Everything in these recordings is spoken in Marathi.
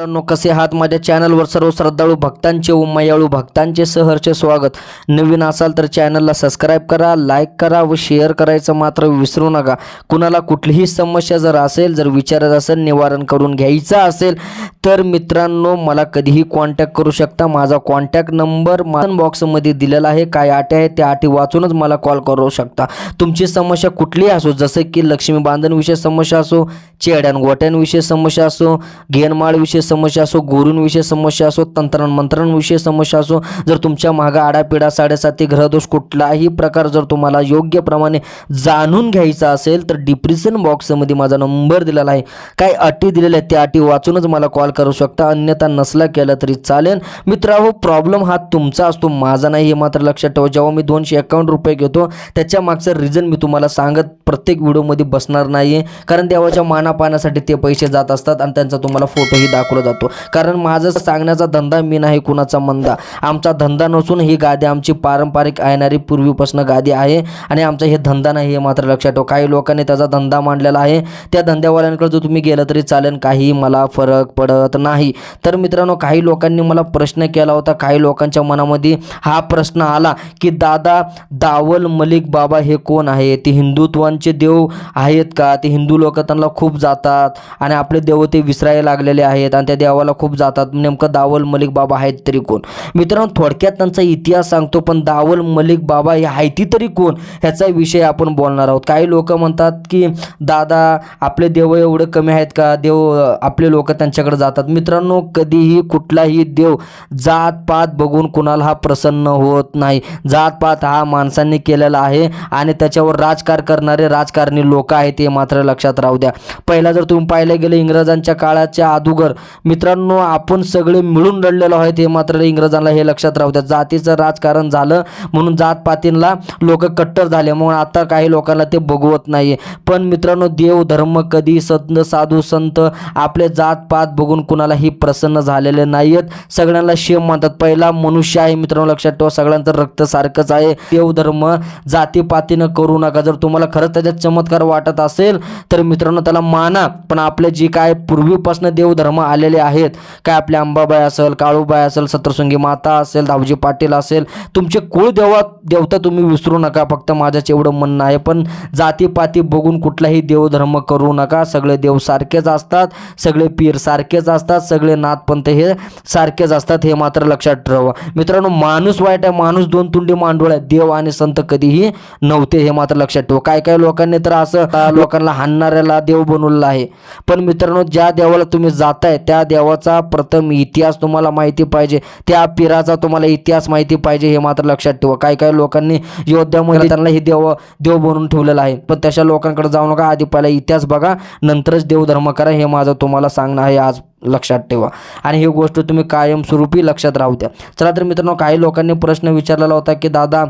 मित्रांनो कसे आहात? माझ्या चॅनलवर सर्व श्रद्धाळू भक्तांचे व मयाळू भक्तांचे सहर्ष स्वागत. नवीन असाल तर चॅनलला सबस्क्राईब करा लाईक करा व शेअर करायचं मात्र विसरू नका. कुणाला कुठलीही समस्या जर असेल जर विचारत असेल निवारण करून घ्यायचं असेल तर मित्रांनो मला कधीही कॉन्टॅक्ट करू शकता. माझा कॉन्टॅक्ट नंबर मान बॉक्समध्ये दिलेला आहे. काय अटी आहे त्या अटी वाचूनच मला कॉल करू शकता. तुमची समस्या कुठलीही असो जसं की लक्ष्मी बांधणविषयी समस्या असो चेड्यान गोट्यांविषयी समस्या असो घेनमाळविषयी समस्या असो गुरूंविषयी समस्या असो तंत्रण मंत्रांविषयी समस्या असो जर तुमच्या मागा आडापिडा साडेसाती ग्रहदोष कुठलाही प्रकार जर तुम्हाला योग्य प्रमाणे जाणून घ्यायचा असेल तर डिप्रेशन बॉक्समध्ये माझा नंबर दिलेला आहे. काय अटी दिलेल्या आहेत त्या अटी वाचूनच मला कॉल करू शकता. अन्यथा नसला केला तरी चालेल. मित्रांनो प्रॉब्लेम हा तुमचा असतो माझा नाही हे मात्र लक्षात ठेवा. जेव्हा मी दोनशे एकावन्न रुपये घेतो त्याच्या मागचं रिझन मी तुम्हाला सांगत प्रत्येक व्हिडिओमध्ये बसणार नाही आहे कारण देवाच्या मानापानासाठी ते पैसे जात असतात आणि त्यांचा तुम्हाला फोटोही दाखव दाखवला जातो. कारण माझं सांगण्याचा धंदा मी नाही कुणाचा मंदा. आमचा धंदा नसून ही गादी आमची पारंपरिक येणारी पूर्वीपासून गादी आहे आणि आमचा हे धंदा नाही हे मात्र लक्षात ठेवा. काही लोकांनी त्याचा धंदा मांडलेला आहे. त्या धंद्यावाल्यांकडे जर तुम्ही गेलं तरी चालेल काही मला फरक पडत नाही. तर मित्रांनो काही लोकांनी मला प्रश्न केला होता काही लोकांच्या मनामध्ये हा प्रश्न आला की दादा दावल मलिक बाबा हे कोण आहे ते हिंदुत्वांचे देव आहेत का? ते हिंदू लोक त्यांना खूप जातात आणि आपले देव ते विसरायला लागलेले आहेत आणि त्या देवाला खूप जातात. नेमकं दावल मलिक बाबा आहेत तरी कोण? मित्रांनो थोडक्यात त्यांचा इतिहास सांगतो पण दावल मलिक बाबा हे हायती तरी कोण? ह्याचा विषय आपण बोलणार आहोत. काही लोक म्हणतात की दादा आपले देव एवढे कमी आहेत का? देव आपले लोक त्यांच्याकडे जातात. मित्रांनो कधीही कुठलाही देव जात पात बघून कुणाला हा प्रसन्न होत नाही. जात पात हा माणसांनी केलेला आहे आणि त्याच्यावर राजकार करणारे राजकारणी लोक आहेत हे मात्र लक्षात राहू द्या. पहिला जर तुम्ही पाहिलं गेलं इंग्रजांच्या काळाच्या अदुगर मित्रांनो आपण सगळे मिळून लढलेलो आहेत. हे मात्र इंग्रजांना हे लक्षात राहू द्या. जातीचं राजकारण झालं म्हणून जात पातींना लोक कट्टर झाले. म्हणून आता काही लोकांना ते बघवत नाही पण मित्रांनो देव धर्म कधी संत साधू संत आपले जात पात बघून कुणालाही प्रसन्न झालेले नाही आहेत सगळ्यांना शेम म्हणतात पहिला मनुष्य आहे. मित्रांनो लक्षात ठेवा सगळ्यांचं रक्त सारखंच आहे. देव धर्म जातीपातीनं करू नका. जर तुम्हाला खरंच त्याच्यात चमत्कार वाटत असेल तर मित्रांनो त्याला माना. पण आपले जे काय पूर्वीपासून देवधर्म आलेले आहेत. काय आपले अंबाबाई असेल काळूबाई असेल सत्रसंगी माता असेल दावजी पाटील असेल तुमचे कुळ देवा देवता तुम्ही विसरू नका. फक्त माझ्याच एवढं म्हणणं आहे. पण जातीपाती बघून कुठलाही देवधर्म करू नका. सगळे देव सारखेच असतात सगळे पीर सारखेच असतात सगळे नाथपंथ हे सारखेच असतात हे मात्र लक्षात ठेवा. मित्रांनो माणूस वाईट आहे माणूस दोन तुंडी मांडोळ आहे. देव आणि संत कधीही नव्हते हे मात्र लक्षात ठेवा. काय काय लोकांनी तर असं लोकांना हाणणाऱ्याला देव बनवलेला आहे. पण मित्रांनो ज्या देवाला तुम्ही जाताय त्या देवाचा प्रथम इतिहास तुम्हाला माहिती पाहिजे त्या पीराचा तुम्हाला इतिहास माहिती पाहिजे हे मात्र लक्षात ठेवा. काय काय लोकांनी योद्ध्यामध्ये त्यांना हे देव देव बनवून ठेवलेलं आहे. पण तशा लोकांकडे जाऊ नका. आधी पहिला इतिहास बघा नंतरच देवधर्म करा हे माझं तुम्हाला सांगणं आहे आज लक्षात ठेवा. आणि ही गोष्ट तुम्ही कायमस्वरूपी लक्षात राहू द्या. चला तर मित्रांनो काही लोकांनी प्रश्न विचारलेला होता की दादा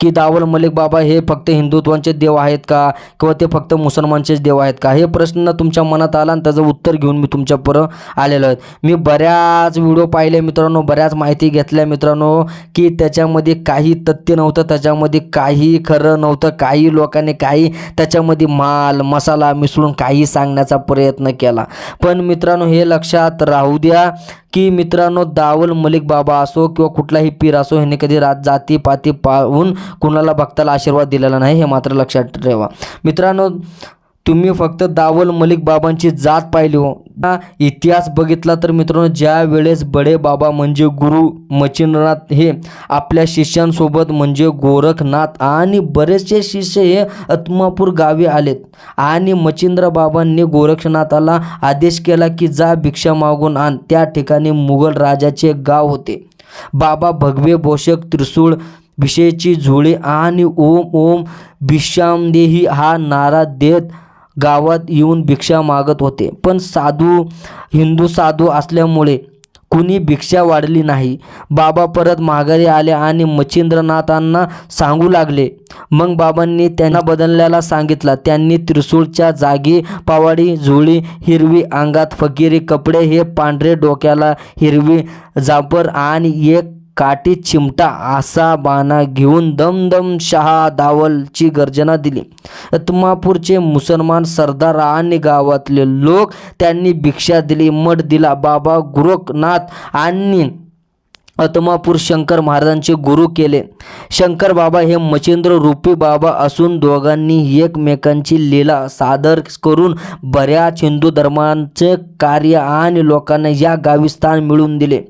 की दावल मलिक बाबा हे फक्त हिंदुत्वांचे देव आहेत का? किंवा ते फक्त मुसलमानचेच देव आहेत का? हे प्रश्न तुमच्या मनात आला आणि त्याचं उत्तर घेऊन मी तुमच्यापर्यंत आलेलो आहे. मी बऱ्याच व्हिडिओ पाहिले मित्रांनो बऱ्याच माहिती घेतल्या मित्रांनो की त्याच्यामध्ये काही तथ्य नव्हतं त्याच्यामध्ये काही खरं नव्हतं काही लोकांनी काही त्याच्यामध्ये माल मसाला मिसळून काही सांगण्याचा प्रयत्न केला. पण मित्रांनो हे लक्षात राहू द्या की मित्रांनो दावल मलिक बाबा असो किंवा कुठलाही पीर असो ह्याने कधी रात जाती पाती पाहून कुणाला भक्ताला आशीर्वाद दिलेला नाही हे मात्र लक्षात ठेवा. मित्रांनो तुम्ही फक्त दावल मलिक बाबांची जात पाहिली हो. इतिहास बघितला तर मित्रांनो ज्या वेळेस बडे बाबा म्हणजे गुरु मचिंद्रनाथ हे आपल्या शिष्यांसोबत म्हणजे गोरखनाथ आणि बरेचसे शिष्य हे आत्मापूर गावी आलेत आणि मचिंद्र बाबांनी गोरखनाथाला आदेश केला की जा भिक्षा मागून आण. त्या ठिकाणी मुघल राजाचे गाव होते. बाबा भगवे भोषक त्रिशूळ भिषेची झोळी आणि ओम ओम भिक्षामदेही हा नारा देत गावात येऊन भिक्षा मागत होते. पण साधू हिंदू साधू असल्यामुळे कुणी भिक्षा वाढली नाही. बाबा परत माघारी आले आणि मच्छिंद्रनाथांना सांगू लागले. मग बाबांनी त्यांना बदलल्याला सांगितलं. त्यांनी त्रिसूळच्या जागी पावाडी झुळी हिरवी अंगात फकीरी कपडे हे पांढरे डोक्याला हिरवी जापर आणि एक काठी चिमटा आसा बाणा घेऊन दमदम शहा दावलची गर्जना दिली. तुमापूरचे मुसलमान सरदार आणि गावातले लोक त्यांनी भिक्षा दिली मठ दिला. बाबा गोरखनाथ आणि आत्मापूर शंकर महाराजांचे गुरु केले. शंकर बाबा हे मच्छिंद्र रूपी बाबा असून दोघांनी एकमेकांची लीला सादर करून बऱ्याच हिंदू धर्मांचे कार्य आणि लोकांना या गावी स्थान मिळवून दिले.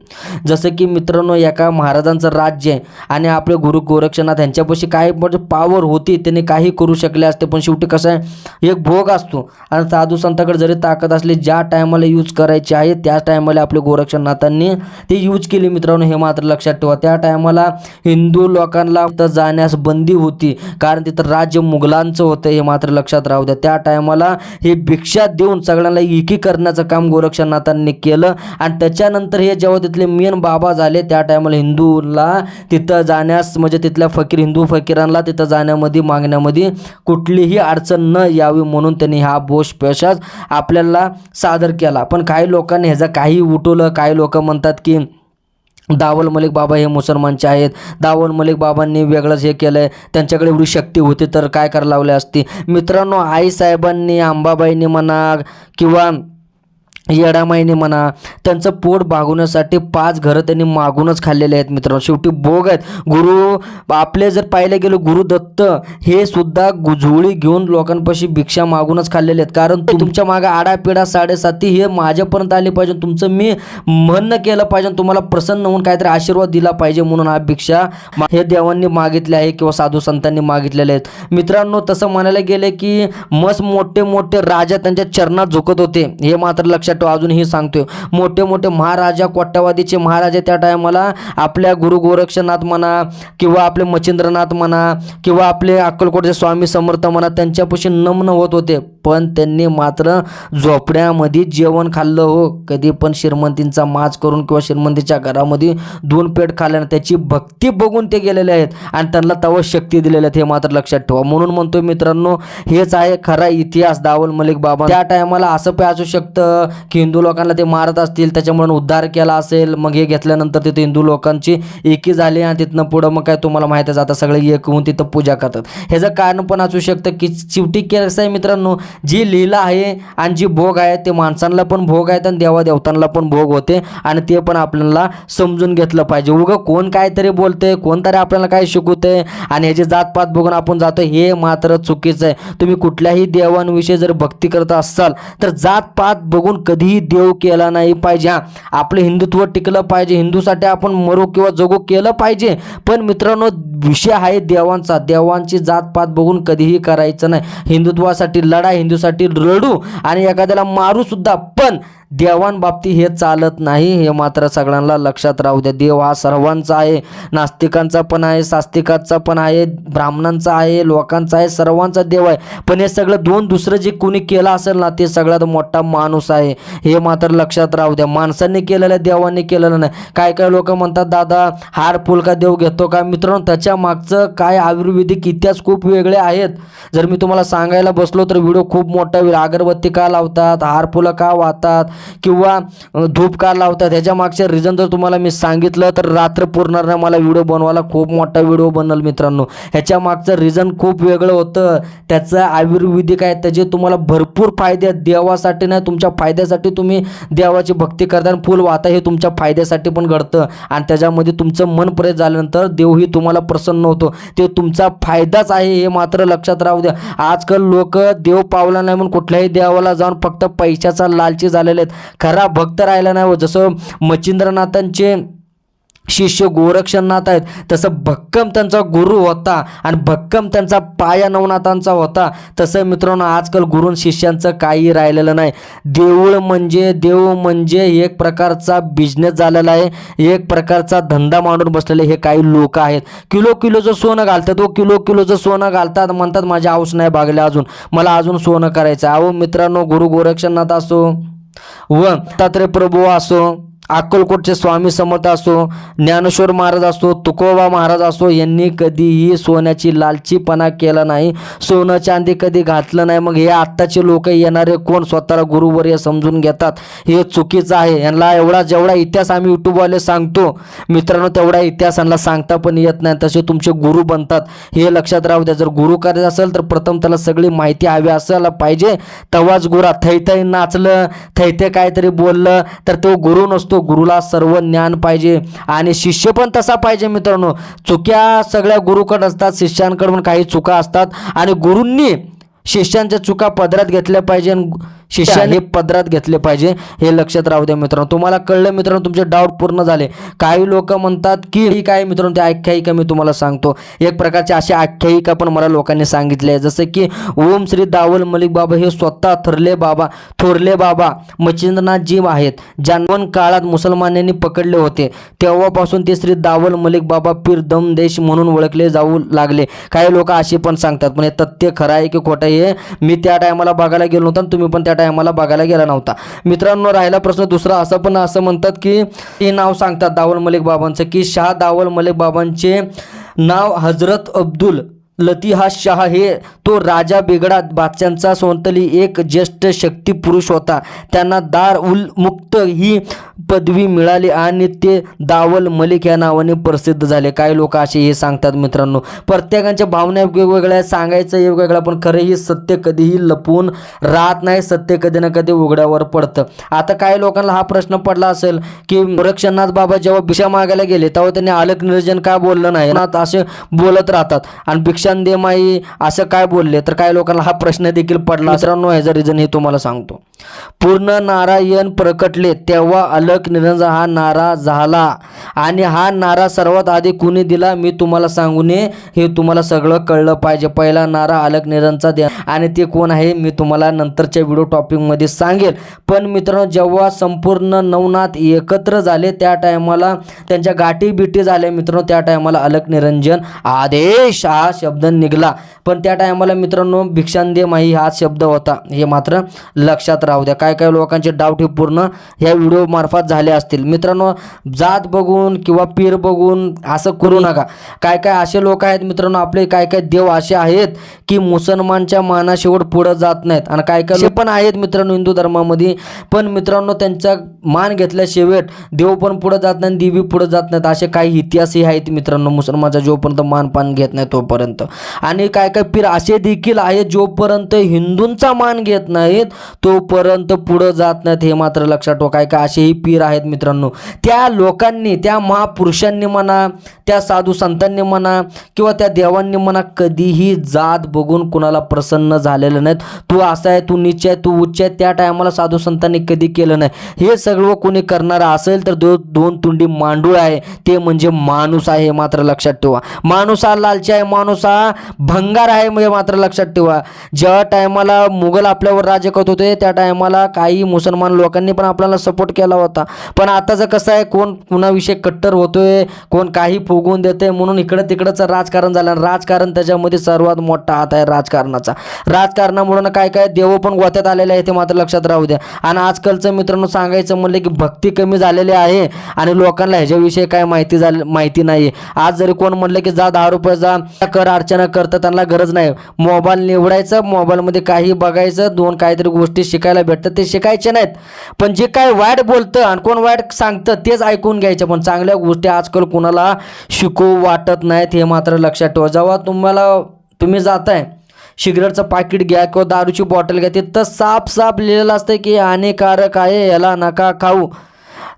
जसं की मित्रांनो एका महाराजांचं राज्य आहे आणि आपले गुरु गोरक्षनाथ यांच्यापाशी काही म्हणजे पावर होती त्यांनी काही करू शकले असते. पण शेवटी कसं आहे एक भोग असतो. आणि साधू संताकडे जरी ताकद असली ज्या टायमाला यूज करायची आहे त्या टायमाला आपले गोरक्षनाथांनी ते यूज केले मित्रांनो. हे मात्र लक्षात ठेवा. त्या टायमाला हिंदू लोकांना तर जाण्यास बंदी होती. कारण तिथं राज्य मुघलांचं होतं हे मात्र लक्षात राहू द्या. त्या टायमाला हे भिक्षा देऊन सगळ्यांना एकी करण्याचं काम गोरक्षनाथांनी केलं. आणि त्याच्यानंतर हे जेव्हा तिथले मेन बाबा झाले त्या टायमाला हिंदूला तिथं जाण्यास म्हणजे तिथल्या फकीर हिंदू फकीरांना तिथं जाण्यामध्ये मागण्यामध्ये कुठलीही अडचण न यावी म्हणून त्यांनी हा बोश पेशाच आपल्याला सादर केला. पण काही लोकांनी ह्याचं काही उठवलं. काही लोक म्हणतात की दावल मलिक बाबा हे मुसलमानचे आहेत. दावल मलिक बाबांनी वेगळंच हे केलं आहे त्यांच्याकडे एवढी शक्ती होती तर काय करायला लावली असती? मित्रांनो आईसाहेबांनी अंबाबाईंनी म्हणा किंवा येडामाईने म्हणा त्यांचं पोट भागवण्यासाठी पाच घरं त्यांनी मागूनच खाल्लेले आहेत मित्रांनो. शेवटी भोग आहेत. गुरु आपले जर पाहिलं गेलं गुरुदत्त हे सुद्धा गुझुळी घेऊन लोकांपाशी भिक्षा मागूनच खाल्लेले आहेत. कारण तुमच्या मागे आडापिडा साडेसाती हे माझ्यापर्यंत आले पाहिजे. तुमचं मी म्हणणं केलं पाहिजे तुम्हाला प्रसन्न होऊन काहीतरी आशीर्वाद दिला पाहिजे म्हणून हा भिक्षा हे देवांनी मागितले आहे किंवा साधू संतांनी मागितलेले आहेत. मित्रांनो तसं म्हणायला गेले की मस्त मोठे मोठे राजा त्यांच्या चरणात झुकत होते. हे मात्र लक्षात ठेवा अजूनही सांगतोय. मोठे मोठे महाराजा कोट्यावादीचे महाराजा त्या टायमाला आपल्या गुरु गोरक्षनाथ म्हणा किंवा आपले मच्छिंद्रनाथ म्हणा किंवा आपले अक्कलकोटचे स्वामी समर्थ म्हणा त्यांच्यापाशी नम्न होत होते. पण त्यांनी मात्र झोपड्यामध्ये जेवण खाल्लं हो. कधी पण श्रीमंतींचा माज करून किंवा श्रीमंतीच्या घरामध्ये दोन पेट खाल्ल्यानं त्याची भक्ती बघून ते गेलेले आहेत आणि त्यांना तवं शक्ती दिलेल्या आहेत हे मात्र लक्षात ठेवा. म्हणून म्हणतो मित्रांनो हेच आहे खरा इतिहास. दावल मलिक बाबा त्या टायमाला असं पण असू शकतं की हिंदू लोकांना ते मारत असतील त्याच्यामुळे उद्धार केला असेल मग हे घेतल्यानंतर तिथे हिंदू लोकांची एकी झाली आणि तिथनं पुढं मग काय तुम्हाला माहितीच आता सगळे एक होऊन तिथं पूजा करतात. ह्याचं कारण पण असू शकतं की शेवटी कसं आहे मित्रांनो जी लीला आहे आणि जी भोग आहे ते माणसांना पण भोग आहेत आणि देवादेवतांना पण भोग होते आणि ते पण आपल्याला समजून घेतलं पाहिजे. उगं कोण काहीतरी बोलते कोणतरी आपल्याला काय शिकवते आणि ह्याची जातपात बघून आपण जातो हे मात्र चुकीचं आहे. तुम्ही कुठल्याही देवांविषयी जर भक्ती करत असाल तर जातपात बघून कधीही देव केला नाही पाहिजे. हा आपलं हिंदुत्व टिकलं पाहिजे. हिंदूसाठी आपण मरू किंवा जगू केलं पाहिजे. पण मित्रांनो विषय आहे देवांचा. देवांची जातपात बघून कधीही करायचं नाही. हिंदुत्वासाठी लढाई हिंदूसाठी रडू आणि एखाद्याला मारू सुद्धा. पण देवांबाबती हे चालत नाही हे मात्र सगळ्यांना लक्षात राहू द्या देव हा सर्वांचा आहे नास्तिकांचा पण आहे सास्तिकांचा पण आहे ब्राह्मणांचा आहे लोकांचा आहे सर्वांचा देव आहे. पण हे सगळं दोन दुसरं जे कोणी केलं असेल ना ते सगळ्यात मोठा माणूस आहे. हे मात्र लक्षात राहू द्या माणसांनी केलेलं आहे, देवांनी केलेलं नाही. काय काय लोक म्हणतात दादा हार फुल का देव घेतो का? मित्रांनो त्याच्या मागचं काय आयुर्वेदिक इतिहास खूप वेगळे आहेत. जर मी तुम्हाला सांगायला बसलो तर व्हिडिओ खूप मोठा होईल अगरबत्ती का लावतात हार फुलं का वाहतात किंवा धूप का लावतात? ह्याच्या मागचं रिझन जर तुम्हाला मी सांगितलं तर रात्र पुरणार नाही मला व्हिडिओ बनवायला खूप मोठा व्हिडिओ बनल मित्रांनो. ह्याच्या मागचं रिझन खूप वेगळं होतं. त्याचं आयुर्वेदिक आहे त्याचे तुम्हाला भरपूर फायदे आहेत. देवासाठी नाही तुमच्या फायद्यासाठी तुम्ही देवाची भक्ती करता आणि फुल वाहता हे तुमच्या फायद्यासाठी पण घडतं. आणि त्याच्यामध्ये तुमचं मन प्रेत झाल्यानंतर देवही तुम्हाला प्रसन्न होतो. ते तुमचा फायदाच आहे हे मात्र लक्षात राहू द्या. आजकाल लोक देव पावला नाही म्हणून कुठल्याही देवाला जाऊन फक्त पैशाचा लालची झालेले आहेत. खरा भक्त राहिला नाही हो. जसं मच्छिंद्रनाथांचे शिष्य गोरक्षनाथ आहेत. तसं भक्कम त्यांचा गुरु होता आणि भक्कम त्यांचा पाया नवनाथांचा होता. तसं मित्रांनो आजकाल गुरु शिष्यांचं काही राहिलेलं नाही. देऊळ म्हणजे देव म्हणजे एक प्रकारचा बिझनेस झालेला आहे. एक प्रकारचा धंदा मांडून बसलेले हे काही लोक आहेत. किलो किलोचं सोनं घालतात व किलो किलोचं सोनं घालतात. म्हणतात माझे हाऊस नाही भागले अजून. मला अजून सोनं करायचं आहे अहो मित्रांनो गुरु गोरक्षनाथ असो व तात्रे प्रभू असो अक्कलकोटचे स्वामी समर्थ असो ज्ञानेश्वर महाराज असो तुकोबा महाराज असो यांनी कधीही सोन्याची लालचीपणा केला नाही. सोनं चांदी कधी घातलं नाही. मग हे आत्ताचे लोक येणारे कोण? स्वतःला गुरुवर्य समजून घेतात. हे चुकीचं आहे. यांना एवढा जेवढा इतिहास आम्ही यूट्यूबवाले सांगतो मित्रांनो तेवढा इतिहास यांना सांगता पण येत नाही. तसे तुमचे गुरु बनतात. हे लक्षात राहू द्या. जर गुरु करायचं असेल तर प्रथम त्याला सगळी माहिती हवी असायला पाहिजे. तेव्हाच गुरा थैथै नाचलं थैथे काहीतरी बोललं तर तो गुरु नसतो. गुरुला सर्व ज्ञान पाहिजे आणि शिष्य पण तसा पाहिजे मित्रांनो. चुक्या सगळ्या गुरुकडे असतात शिष्यांकडून काही चुका असतात आणि गुरूंनी शिष्यांच्या चुका पदरात घेतल्या पाहिजे शिष्याने पदरात घेतले पाहिजे. हे लक्षात राहू द्या मित्रांनो. तुम्हाला कळलं मित्रांनो तुमचे डाऊट पूर्ण झाले. काही लोक म्हणतात की ही काय मित्रांनो त्या आख्यायिका मी तुम्हाला सांगतो. एक प्रकारची अशी आख्यायिका पण मला लोकांनी सांगितली. आहे जसं की ओम श्री दावल मलिक बाबा हे स्वतः थरले बाबा थोरले बाबा मच्छिंद्रनाथ जी आहेत जानवन काळात मुसलमानांनी पकडले होते. तेव्हापासून ते श्री दावल मलिक बाबा पीर दम देश म्हणून ओळखले जाऊ लागले. काही लोक अशी पण सांगतात. पण हे तथ्य खरं आहे की खोटं आहे हे मी त्या टायमाला बघायला गेलो नव्हतो तुम्ही पण त्या टायमाला बघायला गेला नव्हता. मित्रांनो राहिला प्रश्न दुसरा असं पण असं म्हणतात की ते नाव सांगतात दावल मलिक बाबांचं की शाह दावल मलिक बाबांचे नाव हजरत अब्दुल लतिहा शाह हे तो राजा बेगडा बादशांचा सोंतली एक ज्येष्ठ शक्ती पुरुष होता. त्यांना दार उल मुक्त ही पदवी मिळाली आणि ते दावल मलिक या नावाने प्रसिद्ध झाले. काही लोक असे हे सांगतात मित्रांनो. प्रत्येकांच्या भावना वेगवेगळ्या सांगायचं वेगवेगळं पण खरं ही सत्य कधीही लपवून राहत नाही. सत्य कधी ना कधी उघड्यावर पडतं. आता काही लोकांना हा प्रश्न पडला असेल की गोरक्षनाथ बाबा जेव्हा भिक्षा मागायला गेले तेव्हा त्यांनी आलक नियोजन काय बोललं नाही? ना असे बोलत राहतात. आणि भिक्षा दे माई असं काय बोलले? तर काही लोकांना हा प्रश्न देखील पडला. मित्रांनो ह्याचं रिझन हे तुम्हाला सांगतो. पूर्ण नारायण प्रकटले तेव्हा अलक निरंजन हा नारा झाला. आणि हा नारा सर्वात आधी कुणी दिला? मी तुम्हाला सांगू नये हे तुम्हाला सगळं कळलं पाहिजे. पहिला नारा अलक निरंजनचा द्या आणि ते कोण आहे? मी तुम्हाला नंतरच्या व्हिडिओ टॉपिकमध्ये सांगेल. पण मित्रांनो जेव्हा संपूर्ण नवनाथ एकत्र झाले त्या टायमाला त्यांच्या गाठी बिटी झाल्या मित्रांनो. त्या टायमाला अलक निरंजन आदेश हा शब्द निघाला. पण त्या टायमाला मित्रांनो भिक्षांदे माही हा शब्द होता. हे मात्र लक्षात राहू द्या. काय काय लोकांचे डाऊट हे पूर्ण ह्या व्हिडिओमार्फत झाले असतील. मित्रांनो जात बघून किंवा पीर बघून असं करू नका. काय काय असे लोक आहेत मित्रांनो आपले काय काय देव असे आहेत की मुसलमानच्या मानाशिवट पुढं जात नाहीत. आणि काय काय पण आहेत मित्रांनो हिंदू धर्मामध्ये. पण मित्रांनो त्यांचा मान घेतल्याशिवाय देव पण पुढं जात नाही देवी पुढं जात नाहीत. असे काही इतिहासही आहेत मित्रांनो मुसलमानचा जोपर्यंत मान पान घेत नाही तोपर्यंत. आणि काय काय पीर असे देखील आहेत जोपर्यंत हिंदूंचा मान घेत नाहीत तोपर्यंत पुढं जात नाहीत हे मात्र लक्षात ठेवा. काय काय असेही पीर आहेत मित्रांनो. त्या लोकांनी त्या महापुरुषांनी म्हणा त्या साधू संतांनी म्हणा किंवा त्या देवांनी म्हणा कधीही जात बघून कुणाला प्रसन्न झालेलं नाहीत. तू असा आहे तू नीच आहे तू उच्च आहे त्या टायमाला साधू संतांनी कधी केलं नाही. हे सगळं कोणी करणारं असेल तर दो दोन तुंडी मांडूळ आहे. ते म्हणजे माणूस आहे हे मात्र लक्षात ठेवा. माणूस हा लालची आहे माणूस हा भंगार आहे म्हणजे मात्र लक्षात ठेवा. ज्या टायमाला मुघल आपल्यावर राज्य करत होते त्या टायमाला काही मुसलमान लोकांनी पण आपल्याला सपोर्ट केला होता. पण आताचं कसं आहे कोण कुणाविषयी कट्टर होतोय कोण काही फुगवून देते म्हणून इकडं तिकडंचं राजकारण झालं. राजकारण त्याच्यामध्ये सर्वात मोठा हात आहे राजकारणाचा. राजकारणामुळे काय काय देव पण गोत्यात आलेले आहे ते मात्र लक्षात राहू द्या. आणि आजकालचं मित्रांनो सांगायचं म्हणलं की भक्ती कमी झालेली आहे आणि लोकांना ह्याच्याविषयी काय माहिती झाली माहिती नाही आज जरी कोण म्हणलं की जा दहा रुपयाचा कर अर्चना करतं त्यांना गरज नाही. मोबाईल निवडायचं मोबाईलमध्ये काही बघायचं दोन काहीतरी गोष्टी शिकायला भेटतात ते शिकायचे नाहीत. पण जे काय वाईट बोलतं आणि कोण वाईट सांगतं तेच ऐकून घ्यायचं. पण चांगल्या गोष्टी आजकाल कुणाला शिकू वाटत नाहीत हे मात्र लक्षात ठेवा. जेव्हा तुम्हाला तुम्ही जाताय सिगरेटचं पाकिट घ्या किंवा दारूची बॉटल घ्या तिथं साफ साफ लिहिलेलं असतं की हानिकारक आहे याला नका खाऊ.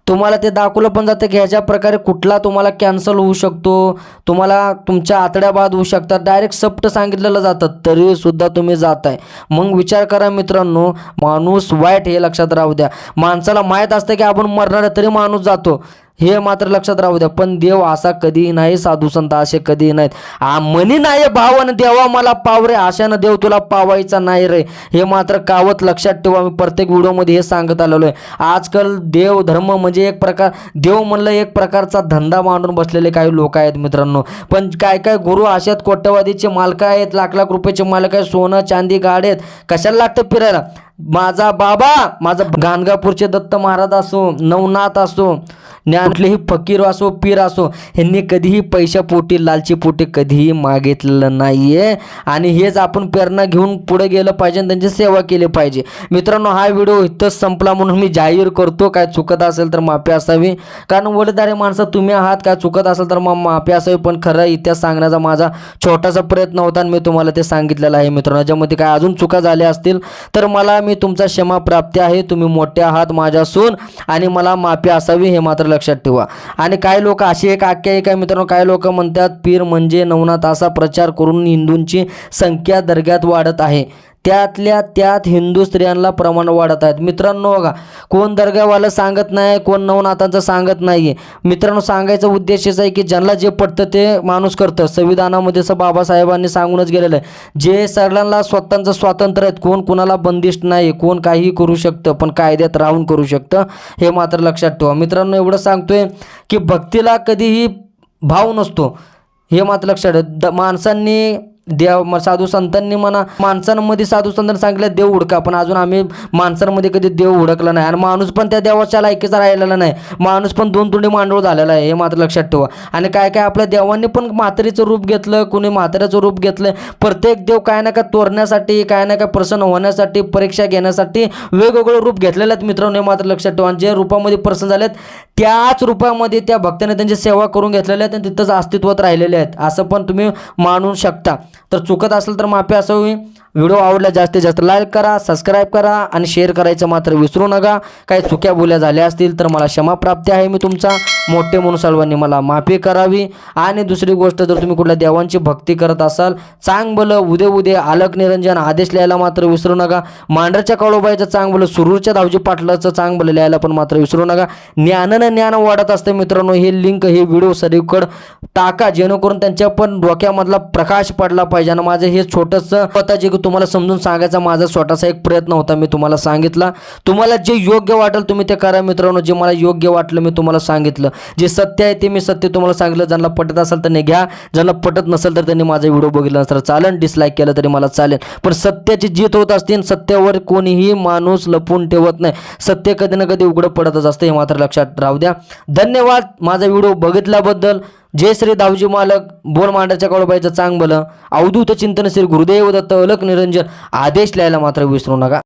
तुम्हाला ते दाखवलं पण जातं की ह्याच्या प्रकारे कुठला तुम्हाला कॅन्सल होऊ शकतो. तुम्हाला तुमच्या आतड्या बाद होऊ शकतात. डायरेक्ट सप्ट सांगितलेलं जातं. तरीसुद्धा तुम्ही जात आहे मग विचार करा मित्रांनो. माणूस वाईट हे लक्षात राहू द्या. माणसाला माहीत असतं की आपण मरणार तरी माणूस जातो. हे मात्र लक्षात राहू द्या पण देव असा कधीही नाही साधू संत असे कधीही नाहीत. आ म्हणी नाही भावन देवा मला पाव रे आशानं देव तुला पावायचा नाही रे. हे मात्र कावत लक्षात ठेवा मी प्रत्येक व्हिडिओमध्ये हे सांगत आलेलो आहे. आजकाल देव धर्म म्हणजे एक प्रकार देव म्हणलं एक प्रकारचा धंदा मांडून बसलेले काही लोक आहेत मित्रांनो. पण काय काय गुरु अशात कोट्यवादीचे मालक आहेत लाख लाख रुपयाचे मालक आहेत सोनं चांदी गाड आहेत. कशाला लागतं फिरायला? माझा बाबा माझा गाणगापूरचे दत्त महाराज असो नवनाथ असो ज्ञान कुठलेही फकीर असो पीर असो ह्यांनी कधीही पैशापोटी लालची पोटी कधीही मागितलेलं नाही आहे आणि हेच आपण प्रेरणा घेऊन पुढे गेलं पाहिजे आणि त्यांची सेवा केली पाहिजे. मित्रांनो हा व्हिडिओ इथंच संपला म्हणून मी जाहीर करतो. काय चुकत असेल तर माफी असावी. कारण वडदारे माणसं तुम्ही आहात. काय चुकत असेल तर मग माफी असावी. पण खरं इतिहास सांगण्याचा माझा छोटासा प्रयत्न होता आणि मी तुम्हाला ते सांगितलेलं आहे मित्रांनो. ज्यामध्ये काय अजून चुका झाल्या असतील तर मला मी तुमचा क्षमा प्राप्ती आहे. तुम्ही मोठे आहात माझ्या सून आणि मला माफी असावी हे मात्र लक्षात ठेवा. आणि काही लोक अशी एक आख्यायिका आहे मित्रांनो काही लोक म्हणतात पीर म्हणजे नवनाथ असा प्रचार करून हिंदूंची संख्या दर्ग्यात वाढत आहे. त्यातल्या त्यात हिंदू स्त्रियांना प्रमाण वाढत आहेत. मित्रांनो बघा कोण दर्गावाला सांगत नाही कोण नवनाथांचं सांगत नाही आहे मित्रांनो सांगायचा उद्देश आहे की ज्यांना जे पडतं ते माणूस करतं. संविधानामध्ये असं बाबासाहेबांनी सांगूनच गेलेलं आहे. जे सगळ्यांना स्वतःचं स्वातंत्र्य आहेत कोण कुणाला बंदिष्ट नाही कोण काहीही करू शकतं पण कायद्यात राहून करू शकतं हे मात्र लक्षात ठेवा. मित्रांनो एवढं सांगतोय की भक्तीला कधीही भाव नसतो. हे मात्र लक्षात द माणसांनी देव साधू संतांनी म्हणा माणसांमध्ये साधू संतांनी सांगितलं देव हुडका. पण अजून आम्ही माणसांमध्ये कधी देव हुडकला नाही. आणि माणूस पण त्या देवाच्या लायकीचा राहिलेला नाही. माणूस पण दोन तोंडी मांडव झालेला आहे हे मात्र लक्षात ठेवा. आणि काय काय आपल्या देवांनी पण म्हातारीचं रूप घेतलं कुणी म्हाताऱ्याचं रूप घेतलं प्रत्येक देव काय ना काय तोरण्यासाठी काय ना काय प्रसन्न होण्यासाठी परीक्षा घेण्यासाठी वेगवेगळं रूप घेतलेलं आहेत मित्रांनो हे मात्र लक्षात ठेवा. आणि जे रूपामध्ये प्रसन्न झालेत त्याच रूपामध्ये त्या भक्ताने त्यांची सेवा करून घेतलेल्या आहेत आणि तिथंच अस्तित्वात राहिलेले आहेत. असं पण तुम्ही मानू शकता. तर चुकत असेल तर माफी असावी व्हिडिओ आवडला जास्तीत जास्त लाईक करा सबस्क्राईब करा आणि शेअर करायचं मात्र विसरू नका. काही चुक्या बोल्या झाल्या असतील तर मला क्षमाप्राप्ती आहे मी तुमचा. मोठे म्हणून सर्वांनी मला माफी करावी. आणि दुसरी गोष्ट जर तुम्ही कुठल्या देवांची भक्ती करत असाल चांगलं उदे उदे आलक निरंजन आदेश लिहायला मात्र विसरू नका. मांढरच्या काळोबाईचं चांगलं सुरूरच्या धावजी पाटलाचं चांगलं लिहायला पण मात्र विसरू नका. ज्ञानानं ज्ञान वाढत असतं मित्रांनो हे लिंक हे व्हिडिओ सरीकड टाका. जेणेकरून त्यांच्या पण डोक्यामधला प्रकाश पडला पाहिजे. आणि माझं हे छोटंसं स्वतः तुम्हाला समजून सांगायचा माझा स्वतःचा एक प्रयत्न होता मी तुम्हाला सांगितला. तुम्हाला जे योग्य वाटेल तुम्ही ते करा मित्रांनो जे मला योग्य वाटलं मी तुम्हाला सांगितलं. जे सत्य आहे ते मी सत्य तुम्हाला सांगितलं ज्यांना पटत असेल त्यांनी घ्या ज्यांना पटत नसेल तर त्यांनी माझा व्हिडिओ बघितला नसतं चालेल डिसलाईक केलं तरी मला चालेल. पण सत्याची जीत होत असते सत्यावर कोणीही माणूस लपून ठेवत नाही. सत्य कधी ना कधी उघडं पडतच असतं हे मात्र लक्षात राहू द्या. धन्यवाद माझा व्हिडिओ बघितल्याबद्दल. जय श्री दावजी मालक बोल मांडाच्या कळबाईचं चांगलं अवधूत चिंतन श्री गुरुदेव दत्त अलक निरंजन आदेश लिहायला मात्र विसरू नका.